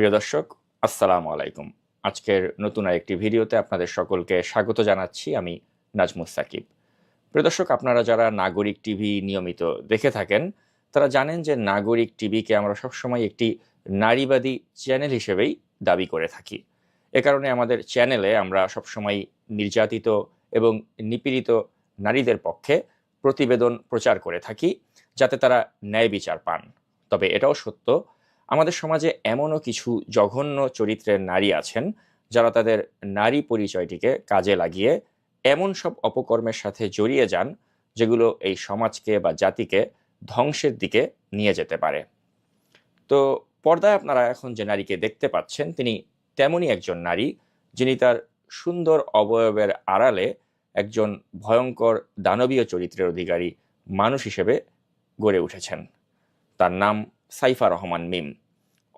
প্রিয় দর্শক, আসসালামু আলাইকুম। আজকের নতুন আরেকটি ভিডিওতে আপনাদের সকলকে স্বাগত জানাচ্ছি আমি নাজমুস সাকিব। প্রিয় দর্শক, আপনারা যারা নাগরিক টিভি নিয়মিত দেখে থাকেন, তারা জানেন যে নাগরিক টিভিকে আমরা সবসময় একটি নারীবাদী চ্যানেল হিসেবেই দাবি করে থাকি। এ কারণে আমাদের চ্যানেলে আমরা সবসময় নির্যাতিত এবং নিপীড়িত নারীদের পক্ষে প্রতিবেদন প্রচার করে থাকি, যাতে তারা ন্যায় বিচার পান। তবে এটাও সত্য আমাদের সমাজে এমনও কিছু জঘন্য চরিত্রের নারী আছেন, যারা তাদের নারী পরিচয়টিকে কাজে লাগিয়ে এমন সব অপকর্মের সাথে জড়িয়ে যান, যেগুলো এই সমাজকে বা জাতিকে ধ্বংসের দিকে নিয়ে যেতে পারে। তো পর্দায় আপনারা এখন যে নারীকে দেখতে পাচ্ছেন, তিনি তেমনই একজন নারী, যিনি তার সুন্দর অবয়বের আড়ালে একজন ভয়ঙ্কর দানবীয় চরিত্রের অধিকারী মানুষ হিসেবে গড়ে উঠেছেন। তার নাম সাইফা রহমান মিম।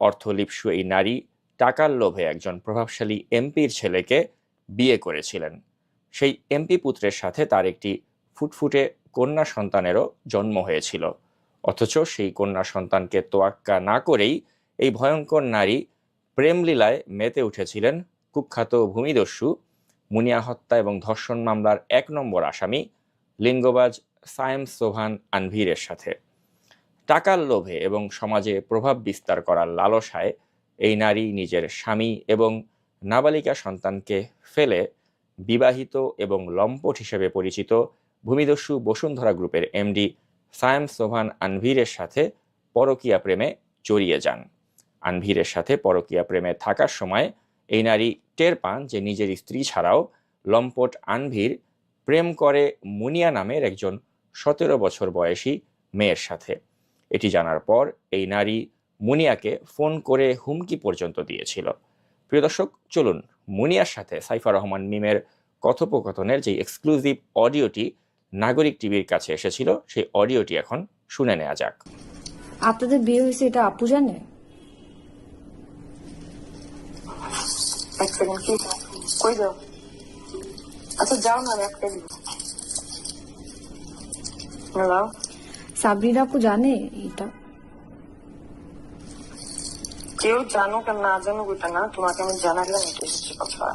অর্থলিপসু এই নারী টাকার লোভে একজন প্রভাবশালী এমপির ছেলেকে বিয়ে করেছিলেন। সেই এমপি পুত্রের সাথে তার একটি ফুটফুটে কন্যা সন্তানেরও জন্ম হয়েছিল। অথচ সেই কন্যা সন্তানকে তোয়াক্কা না করেই এই ভয়ঙ্কর নারী প্রেমলীলায় মেতে উঠেছিলেন কুখ্যাত ভূমিদস্যু, মুনিয়া হত্যা এবং ধর্ষণ মামলার এক নম্বর আসামি লিঙ্গবাজ সায়েম সোভান আনভীরের সাথে। টাকার লোভে এবং সমাজে প্রভাব বিস্তার করার লালসায় এই নারী নিজের স্বামী এবং নাবালিকা সন্তানকে ফেলে বিবাহিত এবং লম্পট হিসেবে পরিচিত ভূমিদস্যু বসুন্ধরা গ্রুপের এমডি সায়েম সোভান আনভীরের সাথে পরকীয়া প্রেমে জড়িয়ে যান। আনভীরের সাথে পরকীয়া প্রেমে থাকার সময় এই নারী টের পান যে নিজের স্ত্রী ছাড়াও লম্পট আনভীর প্রেম করে মুনিয়া নামের একজন সতেরো বছর বয়সী মেয়ের সাথে। এটি জানার পর এই নারী মুনিয়াকে ফোন করে হুমকি পর্যন্ত দিয়েছিল। প্রিয় দর্শক চলুন মুনিয়ার সাথে সাইফা রহমান মিমের কথোপকথনের যে এক্সক্লুসিভ অডিওটি নাগরিক টিভির কাছে এসেছিল সেই অডিওটি এখন শুনে নেওয়া যাক। আপনাদের বিয়ে হয়েছে এটা আপু জানে? এক সেকেন্ড কি? কই যাও? আচ্ছা যাও না একটা হ্যালো সাবরিন আপু জানে এটা? কেউ জানুক আর না জানুক ওটা না তোমাকে আমি জানালাম এটা হচ্ছে কথা।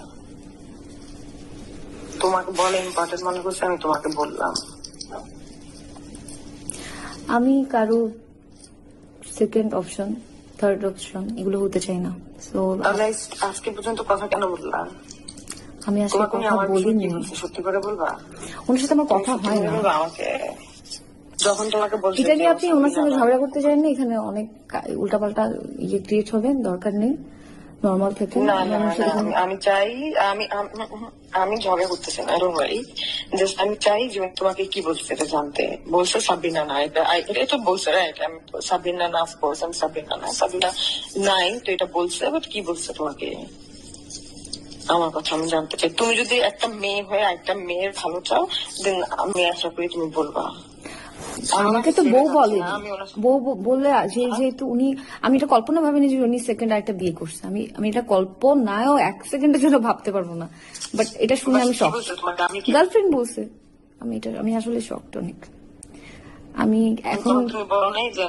তোমাকে বলে ইম্পর্টেন্ট মনে করছে আমি তোমাকে বললাম। আমি কারও সেকেন্ড অপশন থার্ড অপশন এগুলো হতে চাই না। সো আজকে পর্যন্ত কথা কেন বললাম? আমি আসলে কথা বলিনি। সত্যি করে বলবা? ওনার সাথে আমার কথা হয় না। আমাকে? যখন তোমাকে বলছি এটা নিয়ে আপনি ওনার সঙ্গে ঝগড়া করতে চান না এখানে অনেক উল্টাপাল্টা ইয়ে ক্রিয়েট হবে দরকার নেই? নর্মাল থেকে? না আমি না চাই আমি আমি ঝগড়া করতেছি না ডোন্ট ওয়ারি জাস্ট আমি চাই যে তোমাকে কি বলছে এটা জানতে। বলছে সাবিনা না এটা এটা তো বলছে রাইট আমি সাবিনা না অফকোর্স আমি সাবিনা না। সাবিনা নাই তো এটা বলছে বাট কি বলছে তোমাকে? আমার কথা আমি জানতে চাই। তুমি যদি একটা মেয়ে হয়ে একটা মেয়ের ভালো চাও দেন আমি আশা করি তুমি বলবা। আমাকে তো বউ বলে বউ বলে যে যেহেতু উনি আমি এটা কল্পনা ভাবিনি যে উনি সেকেন্ড আরেকটা বিয়ে করছে। আমি আমি এটা কল্পনায়ও এক সেকেন্ডের জন্য ভাবতে পারব না। বাট এটা শুনে আমি শখ গার্লফ্রেন্ড বলছে আমি এটা আমি আসলে শখ অনেক। আমি এখন তুমি বলো নাই যে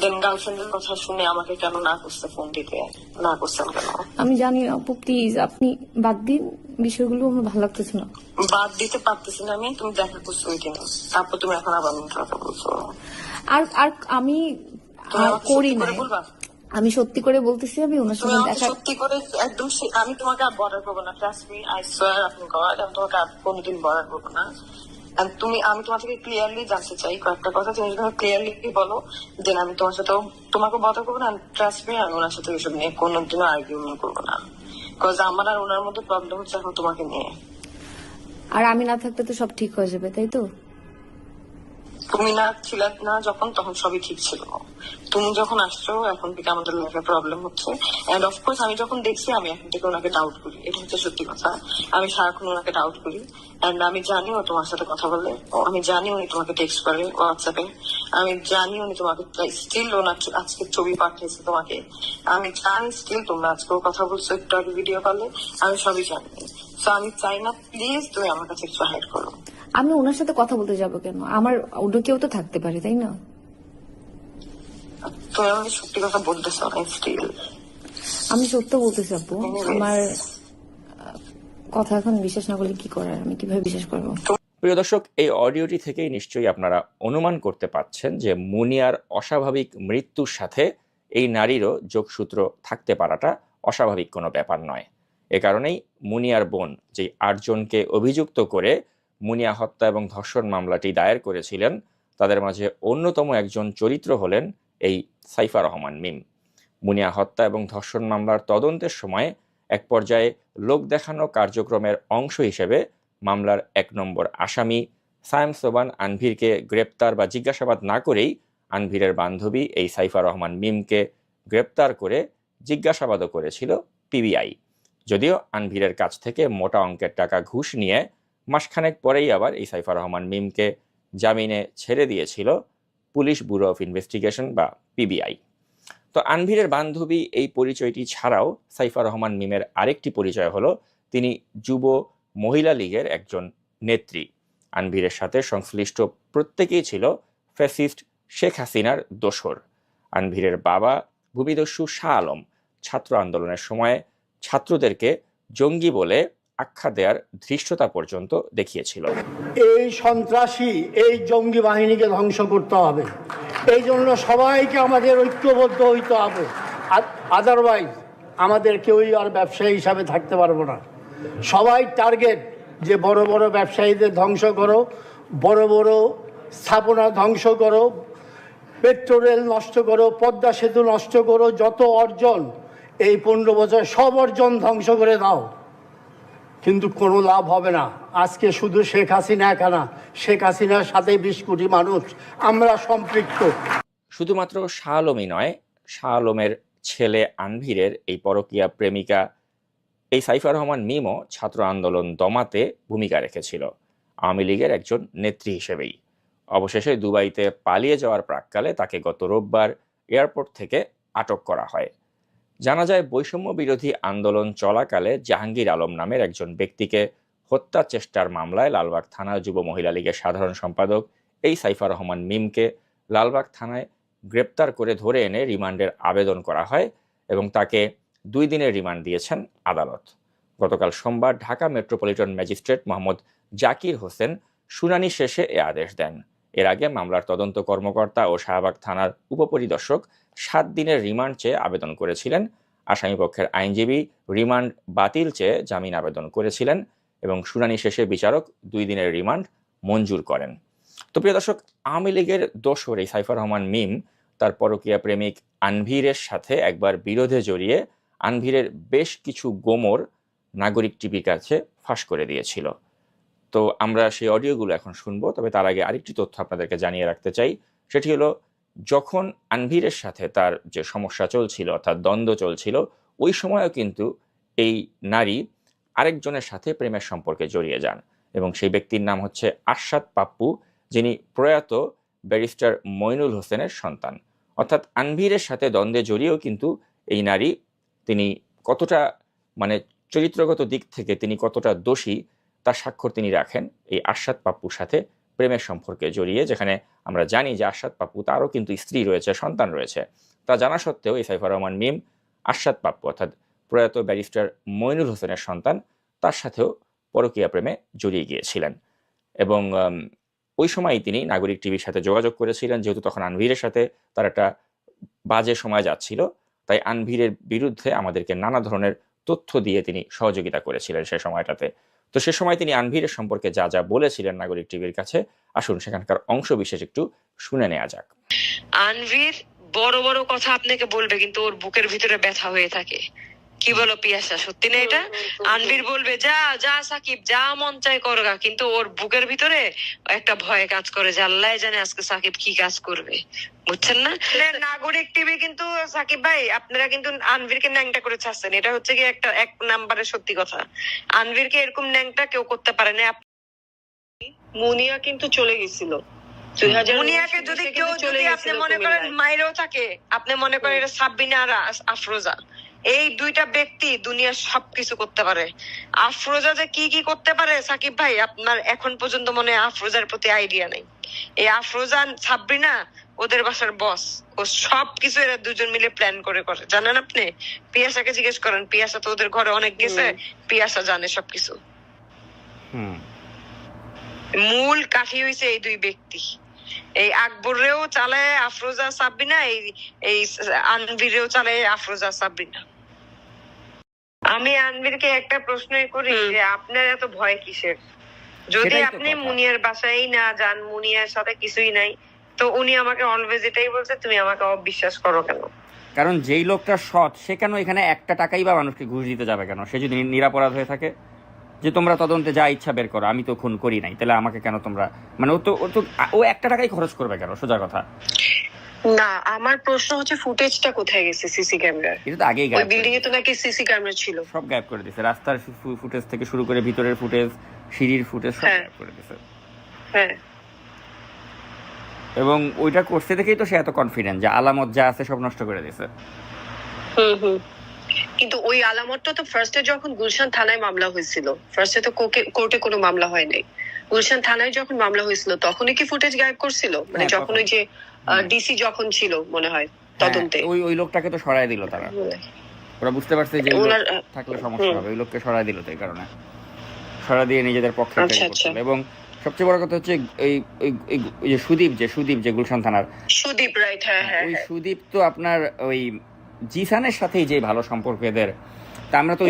দেন গার্লফ্রেন্ডের কথা শুনে আমাকে কেন না করছে ফোন দিতে না করছেন কেন? আমি জানি না আপু প্লিজ আপনি বাদ দিন বিষয়গুলো আমার ভালো লাগতেছে না। বাদ দিতে পারতেছি না আমি তুমি দেখা করছ ওই দিন তারপর তুমি এখন আবার মিথ্যা কথা বলছো। আর আর আমি করি না আমি সত্যি করে বলতেছি আমি ওনার সঙ্গে দেখা সত্যি করে একদম আমি তোমাকে আর বর্ডার করব না ট্রাস্ট মি আই সোয়ার আপনি গড আমি তোমাকে আর কোনোদিন বর্ডার করব না। তুমি আমি তোমার থেকে ক্লিয়ারলি জানতে চাই কয়েকটা কথা তুমি যদি ক্লিয়ারলি বলো দেন আমি তোমার সাথে তোমাকে বদা করব না ট্রাস্ট মি আমি ওনার সাথে এসব নিয়ে কোনোদিনও আর্গুমেন্ট করব না। কজ আমার আর ওনার মধ্যে প্রবলেম হচ্ছে এখন তোমাকে নিয়ে। আর আমি না থাকলে তো সব ঠিক হয়ে যাবে তাই তো? তুমি না ছিল না যখন তখন সবই ঠিক ছিল। তুমি যখন আসছো, এখন থেকে আমাদের লাইফে প্রবলেম হচ্ছে। এন্ড অফকোর্স আমি যখন দেখছি, আমি এখন থেকে ওনাকে ডাউট করি। এটা হচ্ছে সত্যি কথা। আমি সারাক্ষণ ওনাকে ডাউট করি। এন্ড আমি জানি ও তোমার সাথে কথা বলে। আমি জানি উনি তোমাকে টেক্সট করে হোয়াটসঅ্যাপে আমি জানি উনি তোমাকে স্টিল ওনার আজকে ছবি পাঠিয়েছে তোমাকে। আমি জানি স্টিল তোমরা আজকেও কথা বলছো, একটু ভিডিও কলে আমি সবই জানি। তো আমি চাই না প্লিজ তুমি আমার কাছে একটু হাইড করো। আমি ওনার সাথে কথা বলতে যাব কেন? আমার অন্য কেউ তো থাকতে পারে, তাই না? তুমি আমাকে সত্যি কথা বলতেছো না স্টিল আমি সত্য বলতেছি আপু। আমার কথা এখন বিশ্বাস না করলে কি করার? আমি কীভাবে বিশ্বাস করব? প্রিয় দর্শক এই অডিওটি থেকেই নিশ্চয়ই আপনারা অনুমান করতে পাচ্ছেন যে মুনিয়ার অস্বাভাবিক মৃত্যুর সাথে এই নারীরও যোগসূত্র থাকতে পারাটা অস্বাভাবিক কোনো ব্যাপার নয়। এ কারণেই মুনিয়ার বোন যেই আটজনকে অভিযুক্ত করে মুনিয়া হত্যা এবং ধর্ষণ মামলাটি দায়ের করেছিলেন তাদের মাঝে অন্যতম একজন চরিত্র হলেন এই সাইফা রহমান মিম। মুনিয়া হত্যা এবং ধর্ষণ মামলার তদন্তের সময় এক পর্যায়ে লোক দেখানো কার্যক্রমের অংশ হিসেবে মামলার এক নম্বর আসামি সায়েম সোবান আনভীরকে গ্রেপ্তার বা জিজ্ঞাসাবাদ না করেই আনভীরের বান্ধবী এই সাইফা রহমান মিমকে গ্রেপ্তার করে জিজ্ঞাসাবাদও করেছিল পিবিআই। যদিও আনভীরের কাছ থেকে মোটা অঙ্কের টাকা ঘুষ নিয়ে মাসখানেক পরেই আবার এই সাইফা রহমান মিমকে জামিনে ছেড়ে দিয়েছিল পুলিশ ব্যুরো অফ ইনভেস্টিগেশন বা পিবিআই তো আনভিরের বান্ধবী এই পরিচয়টি ছাড়াও সাইফা রহমান মিমের আরেকটি পরিচয় হলো, তিনি যুব মহিলা লীগের একজন নেত্রী। আনভিরের সাথে সংশ্লিষ্ট প্রত্যেকেই ছিল ফ্যাসিস্ট শেখ হাসিনার দোসর আনভিরের বাবা ভূমিদস্যু শাহ আলম ছাত্র আন্দোলনের সময় ছাত্রদেরকে জঙ্গি বলে আখ্যা দেওয়ার ধৃষ্টতা পর্যন্ত দেখিয়েছিল। এই সন্ত্রাসী, এই জঙ্গি বাহিনীকে ধ্বংস করতে হবে। এই জন্য সবাইকে আমাদের ঐক্যবদ্ধ হইতে হবে। আদারওয়াইজ আমাদের কেউই আর ব্যবসায়ী হিসাবে থাকতে পারব না। সবাই টার্গেট যে বড় বড় ব্যবসায়ীদের ধ্বংস করো, বড় বড় স্থাপনা ধ্বংস করো পেট্রো রেল নষ্ট করো, পদ্মা সেতু নষ্ট করো, যত অর্জন এই পনেরো বছর সব অর্জন ধ্বংস করে দাও। কিন্তু কোনো লাভ হবে না। আজকে শুধু শেখ হাসিনা একা না, শেখ হাসিনার সাথে বিশ কোটি মানুষ। আমরা সম্পৃক্ত। শুধুমাত্র শাহ আলমই নয় শাহ আলমের ছেলে আনভীরের এই পরকীয়া প্রেমিকা এই সাইফা রহমান মিমও ছাত্র আন্দোলন দমাতে ভূমিকা রেখেছিল। আওয়ামী লীগের একজন নেত্রী হিসেবেই। অবশেষে দুবাইতে পালিয়ে যাওয়ার প্রাককালে তাকে গত রোববার এয়ারপোর্ট থেকে আটক করা হয়। জানা যায় বৈষম্য বিরোধী আন্দোলন চলাকালে জাহাঙ্গীর আলম নামের একজন ব্যক্তিকে হত্যা চেষ্টার মামলায় লালবাগ থানা যুব মহিলা লীগের সাধারণ সম্পাদক এই সাইফা রহমান মিমকে লালবাগ থানায় গ্রেপ্তার করে ধরে এনে রিমান্ডের আবেদন করা হয় এবং তাকে দুই দিনের রিমান্ড দিয়েছেন আদালত। গতকাল সোমবার ঢাকা মেট্রোপলিটন ম্যাজিস্ট্রেট মোহাম্মদ জাকির হোসেন শুনানি শেষে এ আদেশ দেন। এর আগে মামলার তদন্ত কর্মকর্তা ও শাহবাগ থানার উপপরিদর্শক সাত দিনের রিমান্ড চেয়ে আবেদন করেছিলেন। আসামিপক্ষের আইনজীবী রিমান্ড বাতিল চেয়ে জামিন আবেদন করেছিলেন এবং শুনানি শেষে বিচারক দুই দিনের রিমান্ড মঞ্জুর করেন। তো প্রিয় দর্শক, আওয়ামী লীগের দোসর সাইফার রহমান মিম তার পরকীয়া প্রেমিক আনভীরের সাথে একবার বিরোধে জড়িয়ে আনভীরের বেশ কিছু গোমর নাগরিক টিভির কাছে ফাঁস করে দিয়েছিল। তো আমরা সেই অডিওগুলো এখন শুনব, তবে তার আগে আরেকটি তথ্য আপনাদেরকে জানিয়ে রাখতে চাই। সেটি হলো যখন আনভীরের সাথে তার যে সমস্যা চলছিল, অর্থাৎ দ্বন্দ্ব চলছিল, ওই সময়ও কিন্তু এই নারী আরেকজনের সাথে প্রেমের সম্পর্কে জড়িয়ে যান এবং সেই ব্যক্তির নাম হচ্ছে আশাদ পাপ্পু, যিনি প্রয়াত ব্যারিস্টার মইনুল হোসেনের সন্তান। অর্থাৎ আনভীরের সাথে দ্বন্দ্বে জড়িয়েও কিন্তু এই নারী তিনি কতটা মানে চরিত্রগত দিক থেকে তিনি কতটা দোষী, তার স্বাক্ষর তিনি রাখেন এই আশাদ পাপ্পুর সাথে। প্রেমের সম্পর্কে জড়িয়ে, যেখানে আমরা জানি যে আশাদ পাপ্পু, তারও কিন্তু স্ত্রী রয়েছে, সন্তান রয়েছে। তা জানা সত্ত্বেও এই রহমান মিম আশাদ পাপ্পু, অর্থাৎ প্রয়াত ব্যারিস্টার মইনুল হোসেনের সন্তান, তার সাথেও পরকীয়া প্রেমে জড়িয়ে গিয়েছিলেন। এবং ওই সময়ই তিনি নাগরিক টিভির সাথে যোগাযোগ করেছিলেন, যেহেতু তখন আনভীরের সাথে তার একটা বাজে সময় যাচ্ছিল। তাই আনভীরের বিরুদ্ধে আমাদেরকে নানা ধরনের তথ্য দিয়ে তিনি সহযোগিতা করেছিলেন সে সময়টাতে। তো সে সময় তিনি আনভীরের সম্পর্কে যা যা বলেছিলেন নাগরিক টিভির কাছে, আসুন সেখানকার অংশ বিশেষ একটু শুনে নেওয়া যাক। আনভির বড় বড় কথা আপনাকে বলবে, কিন্তু ওর বুকের ভিতরে ব্যথা হয়ে থাকে। কি বলো পিয়াসা? সত্যি না এটা? আনবির বলবে যা যা সাকিব যা মন চাই করগা কিন্তু ওর বুকের ভিতরে একটা ভয় কাজ করে যে আল্লাহ জানে আজকে সাকিব কি কাজ করবে। বুঝছেন না? নাগরিক টিভি কিন্তু সাকিব ভাই আপনারা কিন্তু আনভিরকে ন্যাংটা করে ছাড়ছেন। এটা হচ্ছে কি একটা এক নাম্বারের সত্যি কথা। আনভিরকে এরকম ন্যাংটা কেউ করতে পারে না। মুনিয়া কিন্তু চলে গেছিল। মুনিয়াকে যদি কেউ যদি আপনি মনে করেন মাইরেও থাকে আপনি মনে করেন এটা সাব্বিনা আর আফরোজা। এই দুইটা ব্যক্তি দুনিয়ার সবকিছু করতে পারে। আফরোজা যে কি কি করতে পারে সাকিব ভাই আপনার এখন পর্যন্ত মনে হয় আফরোজার প্রতি আইডিয়া নেই। এই আফরোজা সাবরিনা ওদের বাসার বস ও সব কিছু এরা দুজন মিলে প্ল্যান করে করে। জানেন আপনি? পিয়াসাকে জিজ্ঞেস করেন পিয়াসা তো ওদের ঘরে অনেক গেছে পিয়াসা জানে সবকিছু। মূল কাঠি হইছে এই দুই ব্যক্তি। এই আকবরেও চালায় আফরোজা সাবরিনা এই এই আনবিরেও চালায় আফরোজা সাবরিনা আমি আনবিরকে একটা প্রশ্নই করি যে আপনার এত ভয় কিসের? যদি আপনি। মুনিয়ার বাসায় না যান মুনিয়ার সাথে কিছুই নাই তো উনি আমাকে অলওয়েজ এটাই বলছে তুমি আমাকে অবিশ্বাস করো কেন? কারণ যেই লোকটা সৎ সে কেন এখানে একটা টাকাই বা মানুষকে ঘুষ দিতে যাবে কেন? সে যদি নিরাপরাধ হয়ে থাকে? যে তোমরা তদন্তে যা ইচ্ছা বের করো আমি তো খুন করি নাই তাহলে আমাকে কেন তোমরা মানে ও তো ও তো ও একটা টাকাই খরচ করবে কেন? সোজা কথা। না আমার প্রশ্ন হচ্ছে ফুটেজটা কোথায় গেছে সিসি ক্যামেরার? এটা তো আগেই গায়েব বিল্ডিং এ তো নাকি সিসি ক্যামেরা ছিল? সব গায়েব করে দিছে রাস্তার ফুটেজ থেকে শুরু করে ভিতরের ফুটেজ সিঁড়ির ফুটেজ সব হ্যাঁ। গায়েব করে দিছে হ্যাঁ। এবং ওইটা করতে দেখেই তো সে এত কনফিডেন্ট যে আলামত যা আছে সব নষ্ট করে দিয়েছে। হুম হুম। কিন্তু ওই আলামতটা তো ফার্স্টে যখন গুলশান থানায় মামলা হয়েছিল ফার্স্টে তো কোর্টে কোনো মামলা হয় নাই। গুলশান থানায় যখন মামলা হয়েছিল তখনই কি ফুটেজ গায়েব করছিল? মানে হ্যাঁ, যখন ওই যে ডিসি যখন ছিল মনে হয় হ্যাঁ, তদন্তে। ওই ওই লোকটাকে তো সরাই দিল তারা। ওরা বুঝতে পারছে যে থাকলে সমস্যা হবে। ওই লোককে সরাই দিল তো এই কারণে। সরা দিয়ে নিজেদের পক্ষে আচ্ছা, আচ্ছা। এবং সবচেয়ে বড় কথা হচ্ছে এই যে সুদীপ যে সুদীপ যে গুলশান থানার সুদীপ রাইট হ্যাঁ হ্যাঁ ওই। সুদীপ তো আপনার ওই জিসানের সাথেই যে ভালো সম্পর্ক এদের তা আমরা তো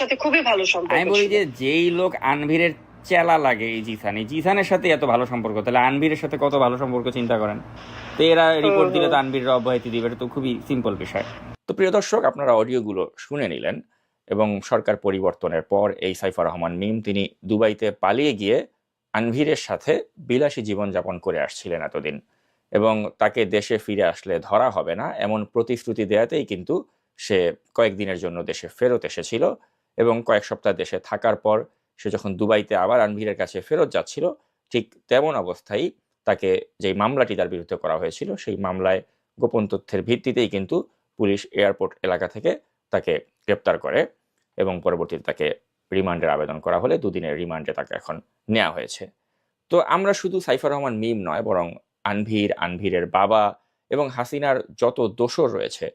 সাথে খুবই ভালো সম্পর্ক আমি বলি যে যেই লোক আনভিরের চেলা লাগে এই জিসান এই জিসানের সাথে এত ভালো সম্পর্ক তাহলে আনভিরের সাথে কত ভালো সম্পর্ক চিন্তা করেন? তো এরা রিপোর্ট দিলে তো আনভিরের অব্যাহতি দিবে এটা তো খুবই সিম্পল বিষয়। তো প্রিয় দর্শক আপনারা অডিওগুলো শুনে নিলেন এবং সরকার পরিবর্তনের পর এই সাইফার রহমান মিম তিনি দুবাইতে পালিয়ে গিয়ে আনভিরের সাথে বিলাসী জীবনযাপন করে আসছিলেন এতদিন। এবং তাকে দেশে ফিরে আসলে ধরা হবে না। এমন প্রতিশ্রুতি দেয়াতেই কিন্তু সে কয়েকদিনের জন্য দেশে ফেরত এসেছিল এবং কয়েক সপ্তাহ দেশে থাকার পর সে যখন দুবাইতে আবার আনভিরের কাছে ফেরত যাচ্ছিল, ঠিক তেমন অবস্থায় তাকে যেই মামলাটি তার বিরুদ্ধে করা হয়েছিল, সেই মামলায় গোপন তথ্যের ভিত্তিতেই কিন্তু পুলিশ এয়ারপোর্ট এলাকা থেকে তাকে গ্রেপ্তার করে এবং পরবর্তীতে তাকে রিমান্ডের আবেদন করা হলে দুদিনের রিমান্ডে তাকে এখন নেওয়া হয়েছে। তো আমরা শুধু সাইফার রহমান মিম নয়, বরং আনভির, আনভিরের বাবা এবং হাসিনার যত দোষর রয়েছে,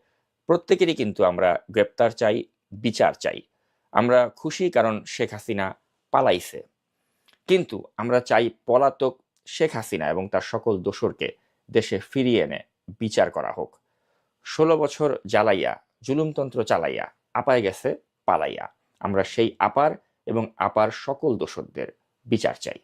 প্রত্যেকেরই কিন্তু আমরা গ্রেপ্তার চাই, বিচার চাই। আমরা খুশি কারণ শেখ হাসিনা পালাইছে। কিন্তু আমরা চাই পলাতক শেখ হাসিনা এবং তার সকল দোসরকে দেশে ফিরিয়ে এনে বিচার করা হোক। ষোলো বছর জ্বালাইয়া, জুলুমতন্ত্র চালাইয়া, আপায় গেছে, পালাইয়া। আমরা সেই আপার এবং আপার সকল দোসরদের বিচার চাই।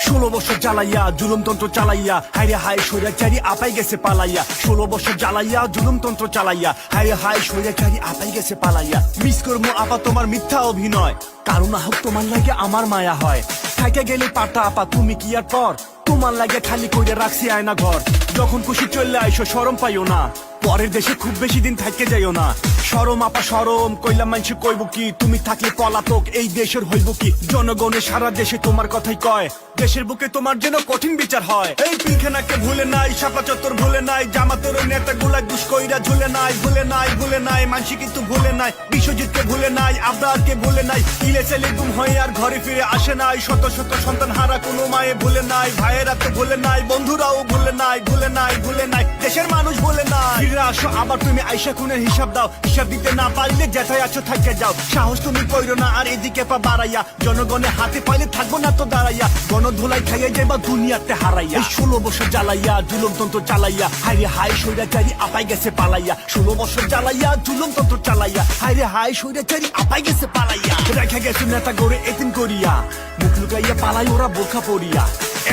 ষোলো বছর জ্বালাইয়া, জুলুমতন্ত্র চালাইয়া হাইরে হাই স্বৈরাচারী আপাই গেছে পালাইয়া। ষোলো বছর জ্বালাইয়া, জুলুমতন্ত্র চালাইয়া হাইরে হাই স্বৈরাচারী আপাই গেছে পালাইয়া। মিস করব আপা তোমার মিথ্যা অভিনয় কারণ হোক তোমার লাগে আমার মায়া হয়। থাকে গেলে পাটা আপা, তুমি কি আর পর তোমার লাগে খালি কইরে রাখছি আয়না ঘর। যখন খুশি চললে আইসো সরম পাইও না। পরের দেশে খুব বেশি দিন থাকতে যাইও না সরম আপা সরম কইলাম মানুষ কইব কি তুমি থাকলে পলাতক এই দেশের হইব কি জনগণের সারা দেশে তোমার কথাই কয় দেশের বুকে তোমার যেন কঠিন বিচার হয় এই পিলখানাকে ভুলে নাই শাপলা চত্বর ভুলে নাই জামাতের নেতা গুলা ঘুষ কইরা ঝুলে নাই ভুলে নাই ভুলে নাই মানসি কিন্তু ভুলে নাই বিশ্বজিৎকে ভুলে নাই আবরারকে ভুলে নাই ইলে ছেলে গুম হয়ে আর ঘরে ফিরে আসে নাই শত শত সন্তান হারা কোনো মায়ে ভুলে নাই ভাইয়েরা তো ভুলে নাই বন্ধুরাও ভুলে নাই ভুলে নাই ভুলে নাই দেশের মানুষ ভুলে নাই ফিরে আসো, আবার তুমি আইসা খুনের হিসাব দাও। হিসাব দিতে না পারলে যেথায় আছো থাকতে যাও। সাহস তুমি কইরো না, আর এদিকে পা বাড়াইয়া। জনগণের হাতে পাইলে থাকব না তো দাঁড়াইয়া। গণধুলাই খাইয়া যাইবা দুনিয়াতে হারাইয়া। ষোলো বছর জ্বালাইয়া, জুলুমতন্ত্র চালাইয়া। হাইরে হাই সৈরাচারি আপাই গেছে পালাইয়া। ষোলো বছর জ্বালাইয়া, জুলুমতন্ত্র চালাইয়া। হাইরে হাই সৈরা চারি আপাই গেছে পালাইয়া। রেখা গেছে নেতা গড়ে এতিম করিয়া। মুখ লুকাইয়া পালাই ওরা বোরখা পড়িয়া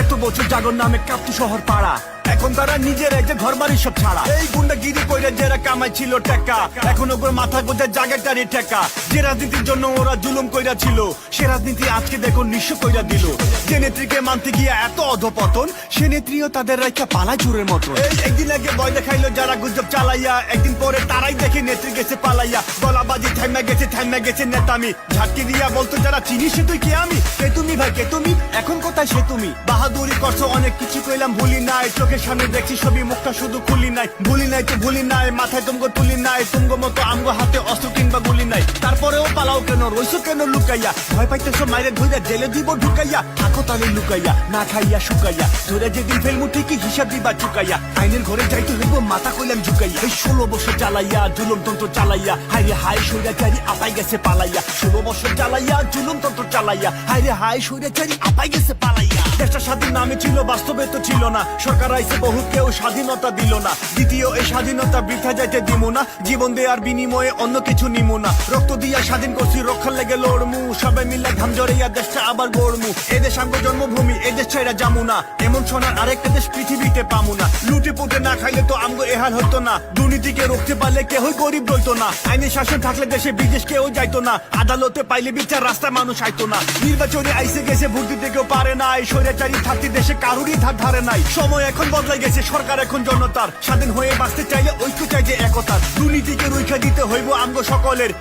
এত বছর জাগর নামে কাপ্তু শহর পাড়া। এখন তারা নিজের যে ঘর বাড়ি সব ছাড়া। এই গুন্ডাগিরি কইরা যারা কামাই ছিল টাকা, এখন ওপর মাথা গোজা জায়গাটারি টাকা যে রাজনীতির জন্য ওরা জুলুম কইরা ছিল সে রাজনীতি আজকে দেখো নিঃস্ব কইরা দিল। যে নেত্রীকে মানতে গিয়া এত অধপতন, সে নেত্রীও তাদের রাইখা পালা চুরের মতো একদিন আগে ভয় দেখাইলো যারা গুজব চালাইয়া, একদিন পরে তারাই দেখে নেত্রী গেছে পালাইয়া। গলাবাজি থাইমা গেছে থাইমা গেছে নেতামি। ঝাটকি দিয়া বলতো, যারা চিনি সে তুই কে আমি? কে তুমি ভাই, কে তুমি? এখন কোথায় সে তুমি? বাহাদুরি করছ, অনেক কিছু কইলাম, ভুলি নাই চোখের সামনে দেখছি সবই মুখটা শুধু খুলি নাই। ভুলি নাই তো ভুলি নাই, মাথায় তুমগো তুলি নাই তুমগো মতো আমগো হাতে অস্ত্র কিংবা গুলি নাই। তারপরেও পালাও কেন, রইছো কেন লুকাইয়া? ভয় পাইতেছো মাইরে ধইরা জেলে দিব ঢুকাইয়া থাকো তালে লুকাইয়া, না খাইয়া শুকাইয়া। ধরে যেদিন ফেলমু ঠিকই হিসাব দিবা চুকাইয়া। আইনের ঘরে যাইতে হইব, মাথা কইলাম ঝুকাইয়া। এই ষোলো বছর চালাইয়া, জুলুম তন্ত্র চালাইয়া। হাই রে হাই সইরা চারি আপাই গেছে পালাইয়া। ষোলো বছর চালাইয়া, জুলুম তন্ত্র চালাইয়া। হাই রে হাই সইরা চারি আপাই গেছে পালাইয়া। দেশটা স্বাধীন নামে ছিল, বাস্তবে তো ছিল না। সরকার আইসে বহুত কেউ স্বাধীনতা দিল না। দ্বিতীয় এই স্বাধীনতা বৃথা যাইতে দিব না। জীবন দেওয়ার বিনিময়ে অন্য কিছু নিমু না। রক্ত দিয়া স্বাধীন করছি, রক্ষার লেগে লড়মু। সবাই মিলে ঘাম জড়াইয়া দেশটা আবার গড়মু। এ দেশ আমগো জন্মভূমি, এ দেশ ছেড়া যামু না। এমন সোনার আরেকটা দেশ পৃথিবীতে পামু না। লুটে পুটে না খাইলে তো আমগো এহাল হতো না। দুর্নীতিকে রুখতে পারলে কেহই গরিব রইতো না। আইনের শাসন থাকলে দেশে বিদেশ কেউ যাইতো না। আদালতে পাইলে বিচার, রাস্তায় মানুষ আইতো না। নির্বাচনে আইসে গেছে, ভোট দিতে কেউ পারে না এই স্বৈরাচারী থাকতে দেশে কারুরই ধার ধারে নাই। সময় এখন বদলাই গেছে সরকার, এখন জনতার। স্বাধীন হয়ে বাঁচতে চাইলে ঐক্য চাই যে একতার। দুর্নীতিকে রুখে দিতে হইব আমগো সকলের।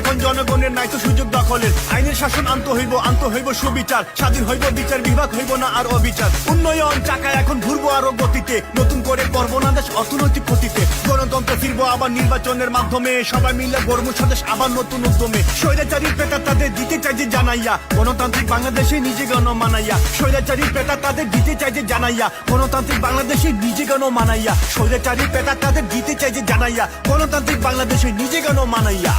এখন জনগণের সুযোগ দখলের। আইনের শাসন হইব হইব সুবিচার। স্বাধীন হইব বিচার বিভাগ, হইব না আর অবিচার। উন্নয়ন এখন আরও গতিতে। নতুন করে করব না দেশ অর্থনৈতিক ক্ষতিতে। গণতন্ত্র ফিরবো আবার নির্বাচনের মাধ্যমে। সবাই মিলে গর্ব স্বদেশ আবার নতুন উদ্যমে। স্বৈরাচারীর পেতা তাদের দিতে চাই যে জানাইয়া। গণতান্ত্রিক বাংলাদেশে নিজে গণ মানাইয়া স্বৈরাচারীর পেতা তাদের দিতে চাই যে জানাইয়া। গণতান্ত্রিক বাংলাদেশে নিজে কেন মানাইয়া? স্বৈরাচারীর পেটা তাদের দিতে চাই যে জানাইয়া। গণতান্ত্রিক বাংলাদেশে নিজে কেন মানাইয়া?